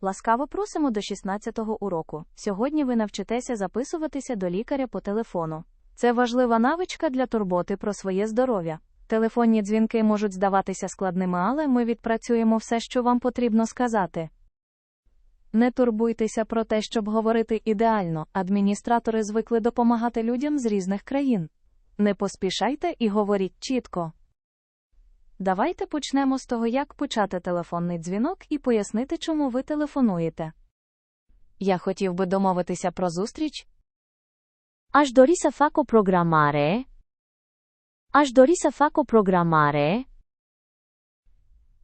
Ласкаво просимо до 16-го уроку. Сьогодні ви навчитеся записуватися до лікаря по телефону. Це важлива навичка для турботи про своє здоров'я. Телефонні дзвінки можуть здаватися складними, але ми відпрацюємо все, що вам потрібно сказати. Не турбуйтеся про те, щоб говорити ідеально. Адміністратори звикли допомагати людям з різних країн. Не поспішайте і говоріть чітко. Давайте почнемо з того, як почати телефонний дзвінок і пояснити, чому ви телефонуєте. Я хотів би домовитися про зустріч. Aș dori să fac o programare. Aș dori să fac o programare.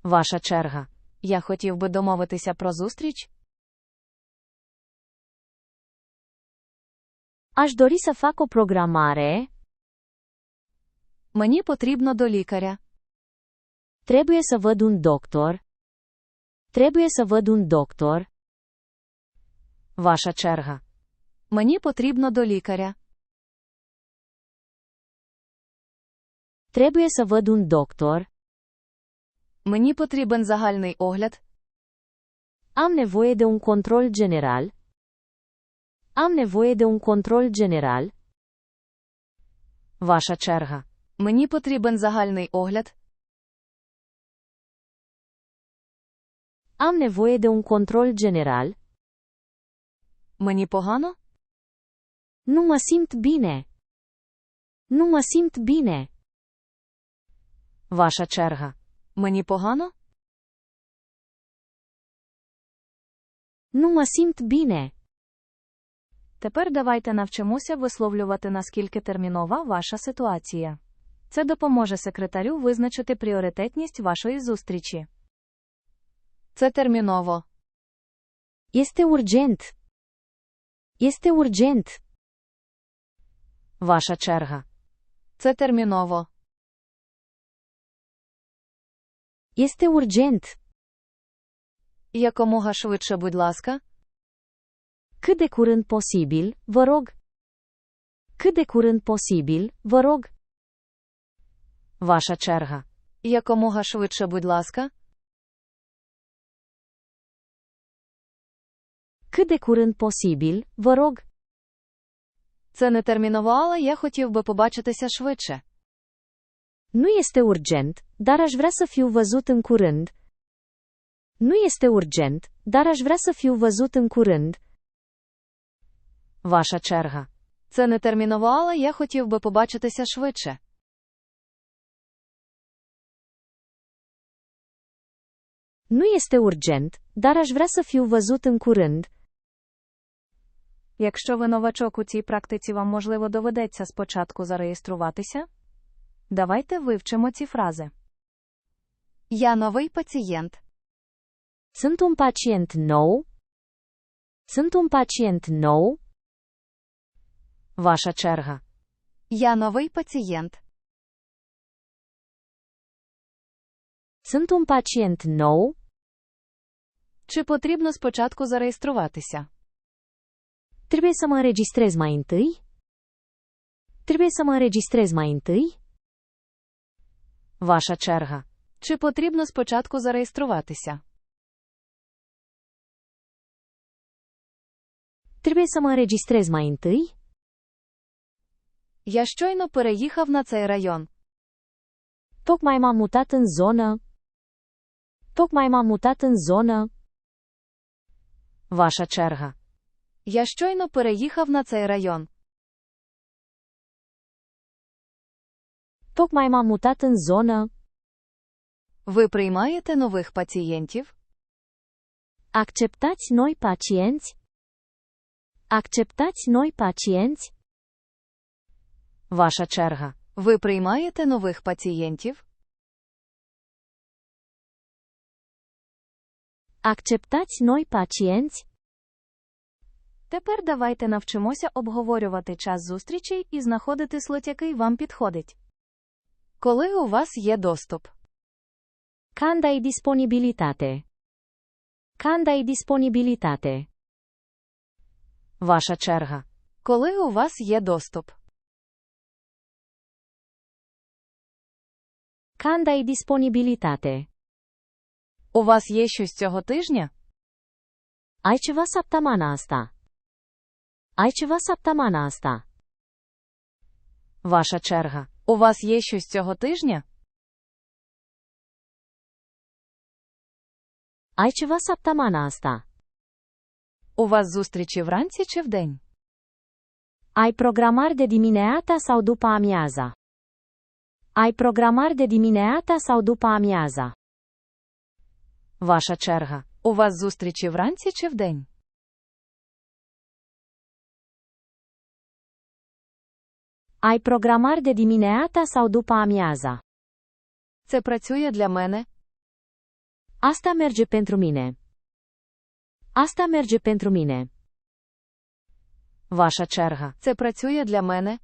Ваша черга. Я хотів би домовитися про зустріч. Aș dori să fac o programare. Мені потрібно до лікаря. Trebuie să văd un doctor. Trebuie să văd un doctor. Ваша черга. Мені потрібно до лікаря. Trebuie să văd un doctor. Мені потрібен загальний огляд. Am nevoie de un control general. Am nevoie de un control general. Ваша черга. Мені потрібен загальний огляд. Am nevoie de un control general. Мені погано? Nu mă simt bine. Nu mă simt bine. Ваша черга. Мені погано? Nu mă simt bine. Тепер давайте навчимося висловлювати наскільки термінова ваша ситуація. Це допоможе секретарю визначити пріоритетність вашої зустрічі. Це терміново. Este urgent. Este urgent. Ваша черга. Це терміново. Este urgent. Якомога швидше, будь ласка. Cât de curând posibil, vă rog. Cât de curând posibil, vă rog. Ваша черга. Якомога швидше, будь ласка. Cât de curând posibil, vă rog. Це не терміново, але я хотів би побачитися швидше. Nu este urgent, dar aș vrea să fiu văzut în curând. Nu este urgent, dar aș vrea să fiu văzut în curând. Ваша черга. Це не терміново, але я хотів би побачитися швидше. Nu este urgent, dar aș vrea să fiu văzut în curând. Якщо ви новачок у цій практиці, вам можливо доведеться спочатку зареєструватися. Давайте вивчимо ці фрази. Я новий пацієнт. Sunt un pacient nou. Sunt un pacient nou. Ваша черга. Я новий пацієнт. Sunt un pacient nou. Чи потрібно спочатку зареєструватися? Trebuie să mă înregistrez mai întâi? Trebuie să mă înregistrez mai întâi? Ваша черга. Чи потрібно спочатку зареєструватися? Trebuie să mă înregistrez mai întâi? Я щойно переїхав на цей район. Tocmai m-am mutat în zonă. Tocmai m-am mutat în zonă. Ваша черга. Я щойно переїхав на цей район. Tocmai m-am mutat în zonă. Ви приймаєте нових пацієнтів? Acceptați noi pacienți? Acceptați noi pacienți? Ваша черга. Ви приймаєте нових пацієнтів? Acceptați noi pacienți? Тепер давайте навчимося обговорювати час зустрічей і знаходити слот, який вам підходить. Коли у вас є доступ? Când ai disponibilitate? Ai disponibilitate? Ваша черга. Коли у вас є доступ? Când ai disponibilitate? У вас є щось цього тижня? Ai ceva săptămâna asta? Ceva săptămâna asta? Ваша черга. У вас є щось цього тижня? Ceva săptămâna asta? У вас зустрічі вранці чи вдень? Ai programar de dimineața sau după amiaza? Ai programar de dimineața sau după amiaza? Ваша черга. У вас зустрічі вранці чи вдень? Ai programar de dimineața sau după amiaza? Це працює для мене. Asta merge pentru mine. Asta merge pentru mine. Ваша черга. Це працює для мене.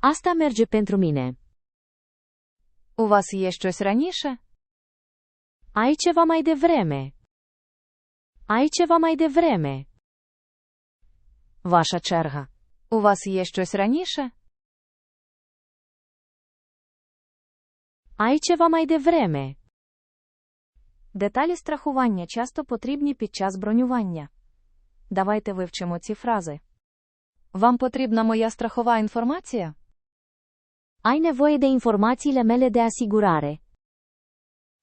Asta merge pentru mine. У вас є щось раніше? Ai ceva mai devreme. Ai ceva mai devreme. Ваша черга. У вас є щось раніше? Ai ceva mai devreme. Деталі страхування часто потрібні під час бронювання. Давайте вивчимо ці фрази. Вам потрібна моя страхова інформація? Ai nevoie de informațiile mele de asigurare.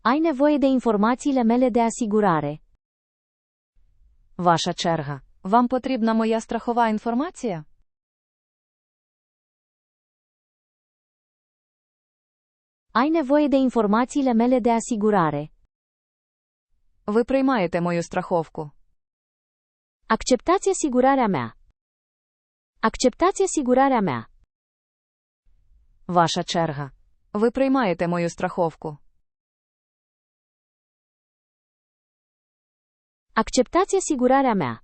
Ai nevoie de informațiile mele de asigurare. Ваша черга. Вам потрібна моя страхова інформація? Ai nevoie de informațiile mele de asigurare. Ви приймаєте мою страховку. Acceptați asigurarea mea. Acceptați asigurarea mea. Ваша черга. Ви приймаєте мою страховку. Acceptați asigurarea mea.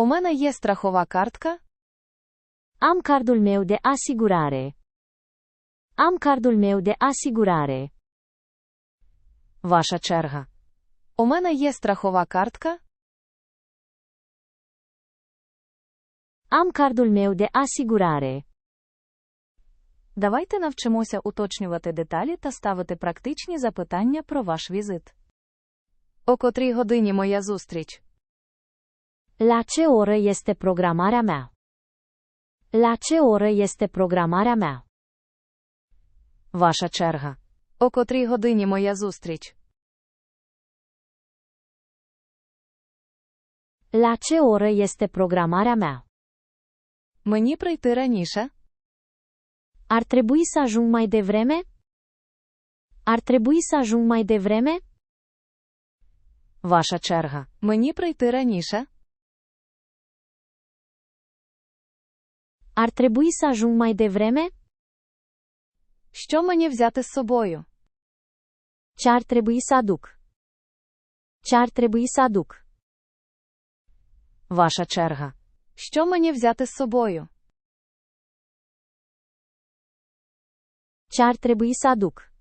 У мене є страхова картка. Am cardul meu de asigurare. Am cardul meu de asigurare. Ваша черга. У мене є страхова картка. Am cardul meu de asigurare. Давайте навчимося уточнювати деталі та ставити практичні запитання про ваш візит. О котрій годині моя зустріч? La ce oră este programarea mea? La ce oră este programarea mea? Ваша черга. О котрій годині моя зустріч? La ce oră este programarea mea? Мені прийти раніше? Ar trebui să ajung mai devreme? Ar trebui să ajung mai devreme? Ваша черга. Мені прийти раніше? Ar trebui să ajung mai devreme? Що мені взяти з собою? Ce ar trebui să aduc? Ce ar trebui să aduc? Ваша черга. Що мені взяти з собою? Ce ar trebui să aduc?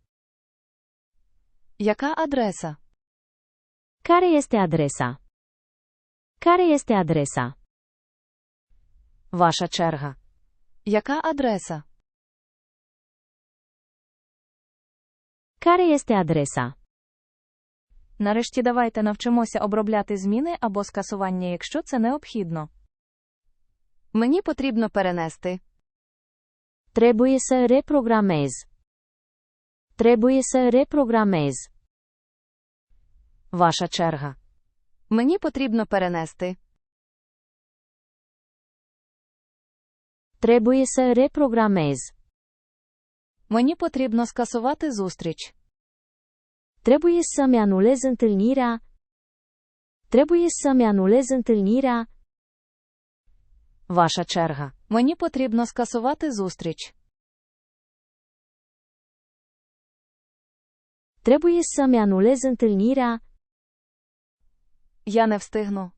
Яка адреса? Care este adresa? Care este adresa? Ваша черга. Яка адреса? Care este adresa? Нарешті давайте навчимося обробляти зміни або скасування, якщо це необхідно. Мені потрібно перенести. Trebuie să reprogramez. Trebuie să reprogramez. Ваша черга. Мені потрібно перенести. Trebuie să reprogramez. Мені потрібно скасувати зустріч. Trebuie să-mi anulez întâlnirea. Trebuie să-mi anulez întâlnirea. Ваша черга. Мені потрібно скасувати зустріч. Trebuie să-mi anulez întâlnirea. Я не встигну.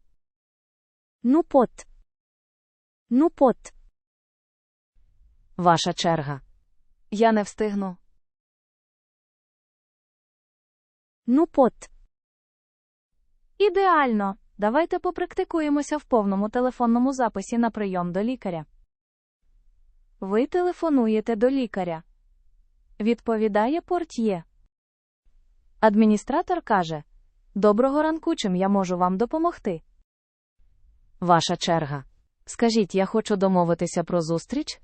Nu pot. Nu pot. Ваша черга. Я не встигну. Nu pot. Ідеально. Давайте попрактикуємося в повному телефонному записі на прийом до лікаря. Ви телефонуєте до лікаря. Відповідає портьє. Адміністратор каже: Доброго ранку, чим я можу вам допомогти? Ваша черга. Скажіть, я хочу домовитися про зустріч?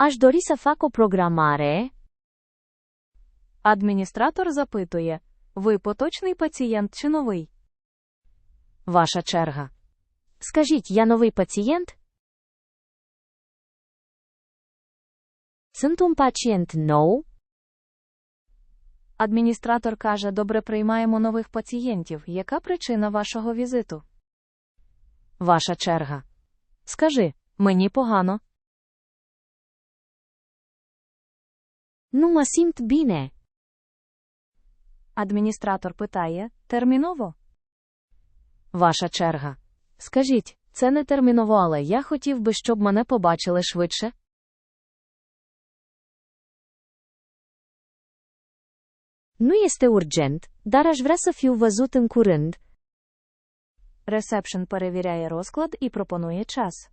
Aș dori să fac o programare. Адміністратор запитує: Ви поточний пацієнт чи новий? Ваша черга. Скажіть, я новий пацієнт? Sunt un pacient nou? Адміністратор каже: Добре приймаємо нових пацієнтів. Яка причина вашого візиту? Ваша черга. Скажи, мені погано. Nu mă simt bine. Адміністратор питає: Терміново? Ваша черга. Скажіть, це не терміново, але я хотів би, щоб мене побачили швидше. Nu este urgent, dar aș vrea să fiu văzut în curând. Ресепшн перевіряє розклад і пропонує час.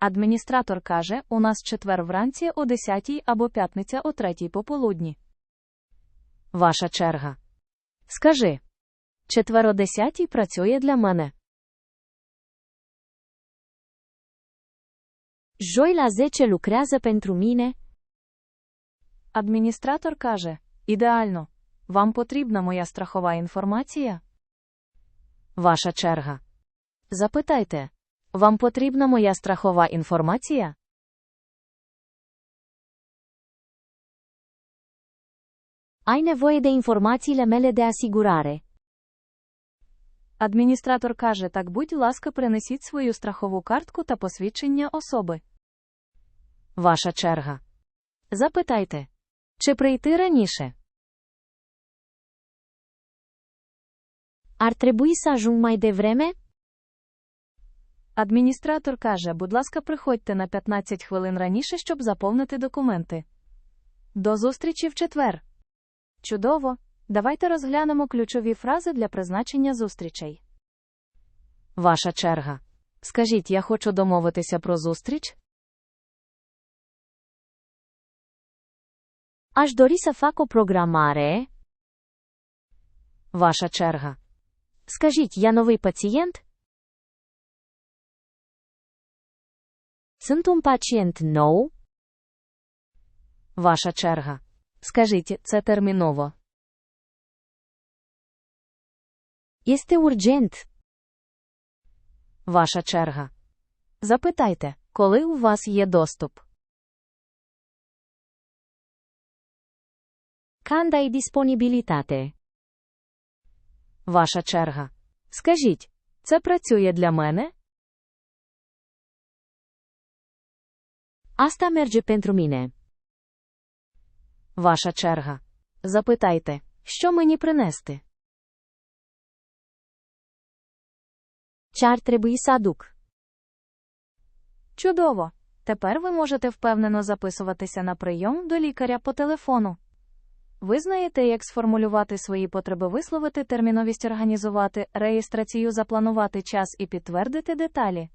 Адміністратор каже: у нас четвер вранці о 10 або п'ятниця о 3 пополудні. Ваша черга. Скажи. Четвер о 10 працює для мене. Joi la 10 lucrează pentru mine. Адміністратор каже: Ідеально. Вам потрібна моя страхова інформація? Ваша черга. Запитайте. Вам потрібна моя страхова інформація? Ai nevoie de informațiile mele de asigurare. Адміністратор каже: Так, будь ласка, принесіть свою страхову картку та посвідчення особи. Ваша черга. Запитайте. Чи прийти раніше? Ar trebui să ajung mai devreme? Адміністратор каже: Будь ласка, приходьте на 15 хвилин раніше, щоб заповнити документи. До зустрічі в четвер. Чудово! Давайте розглянемо ключові фрази для призначення зустрічей. Ваша черга. Скажіть, я хочу домовитися про зустріч? Aș dori să programare. Ваша черга. Скажіть, я новий пацієнт? Sunt un pacient nou? Ваша черга. Скажіть, це терміново. Este urgent. Ваша черга. Запитайте, коли у вас є доступ. Când ai disponibilitate? Ваша черга. Скажіть, це працює для мене? Asta merge pentru mine. Ваша черга. Запитайте, що мені принести? Ce ar trebui să aduc? Чудово! Тепер ви можете впевнено записуватися на прийом до лікаря по телефону. Ви знаєте, як сформулювати свої потреби, висловити терміновість, організувати реєстрацію, запланувати час і підтвердити деталі.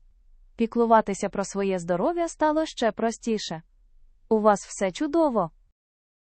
Піклуватися про своє здоров'я стало ще простіше. У вас все чудово.